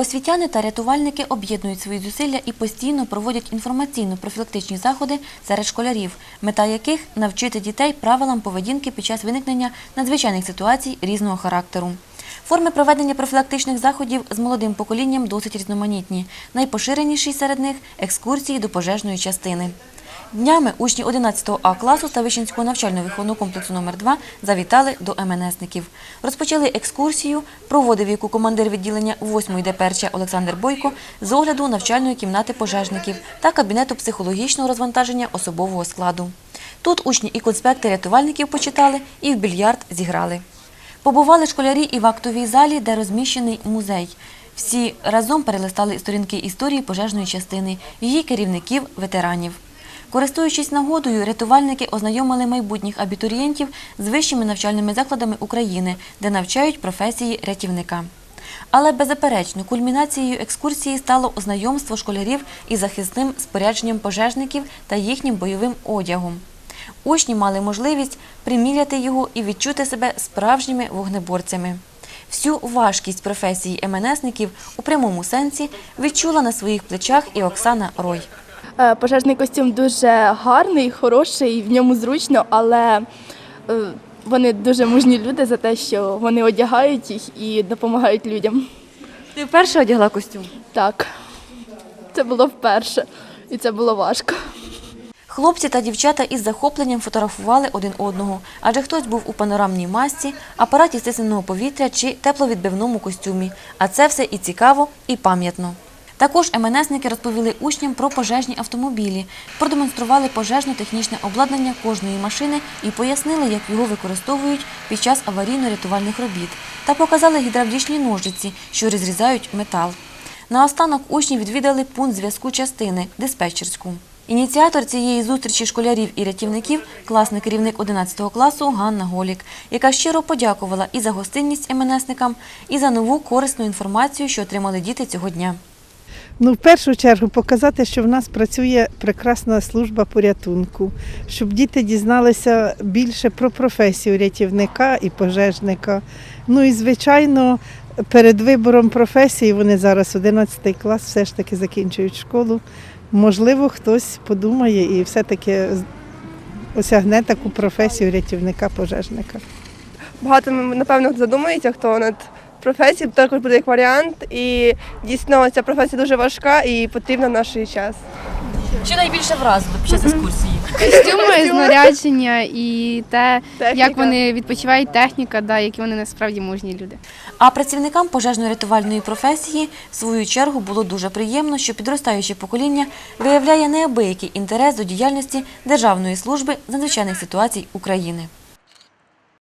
Освітяни та рятувальники об'єднують свої зусилля і постійно проводять інформаційно-профілактичні заходи серед школярів, мета яких навчити дітей правилам поведінки під час виникнення надзвичайних ситуацій різного характеру. Форми проведення профілактичних заходів з молодим поколінням досить різноманітні. Найпоширеніші серед них екскурсії до пожежної частини. Днями учні 11 А класу Ставищенського навчально-виховного комплексу номер 2 завітали до МНСників. Розпочали екскурсію, проводив яку командир відділення 8-ї ДПРЧ Олександр Бойко з огляду навчальної кімнати пожежників та кабінету психологічного розвантаження особового складу. Тут учні і конспекти рятувальників почитали і в більярд зіграли. Побували школярі і в актовій залі, де розміщений музей. Всі разом перелистали сторінки історії пожежної частини, її керівників, ветеранів. Користуючись нагодою, рятувальники ознайомили майбутніх абітурієнтів з вищими навчальними закладами України, де навчають професії рятівника. Але беззаперечно кульмінацією екскурсії стало ознайомство школярів із захисним спорядженням пожежників та їхнім бойовим одягом. Учні мали можливість приміряти його і відчути себе справжніми вогнеборцями. Всю важкість професії МНСників у прямому сенсі відчула на своїх плечах і Оксана Рой. Е, Пожежний костюм дуже гарний, хороший, в ньому зручно, але е, вони дуже мужні люди за те, що вони одягають їх і допомагають людям. Ти вперше одягла костюм? Так, це було вперше, і це було важко. Хлопці та дівчата із захопленням фотографували один одного, адже хтось був у панорамній масці, апараті стисненого повітря чи тепловідбивному костюмі. А це все і цікаво, і пам'ятно. Також МНСники розповіли учням про пожежні автомобілі, продемонстрували пожежно-технічне обладнання кожної машини і пояснили, як його використовують під час аварійно-рятувальних робіт, та показали гідравлічні ножиці, що розрізають метал. Наостанок учні відвідали пункт зв'язку частини диспетчерську. Ініціатор цієї зустрічі школярів і рятівників класний керівник 11 класу Ганна Голік, яка щиро подякувала і за гостинність МНСникам, і за нову корисну інформацію, що отримали діти цього дня. Ну, в першу чергу показати, що в нас працює прекрасна служба порятунку, щоб діти дізналися більше про професію рятівника і пожежника. Ну і звичайно, перед вибором професії вони зараз 11 клас, все ж таки закінчують школу. Можливо, хтось подумає і все-таки осягне таку професію рятівника-пожежника. багато напевно задумається, хто над професією, також буде як варіант. І дійсно ця професія дуже важка і потрібна в наш час. Що найбільше вразило під час екскурсії? Костюми, знарядження і те, Техніка. як вони відпочивають, техніка, да, які вони насправді мужні люди. А працівникам пожежно-рятувальної професії, в свою чергу, було дуже приємно, що підростаюче покоління виявляє неабиякий інтерес до діяльності Державної служби з надзвичайних ситуацій України.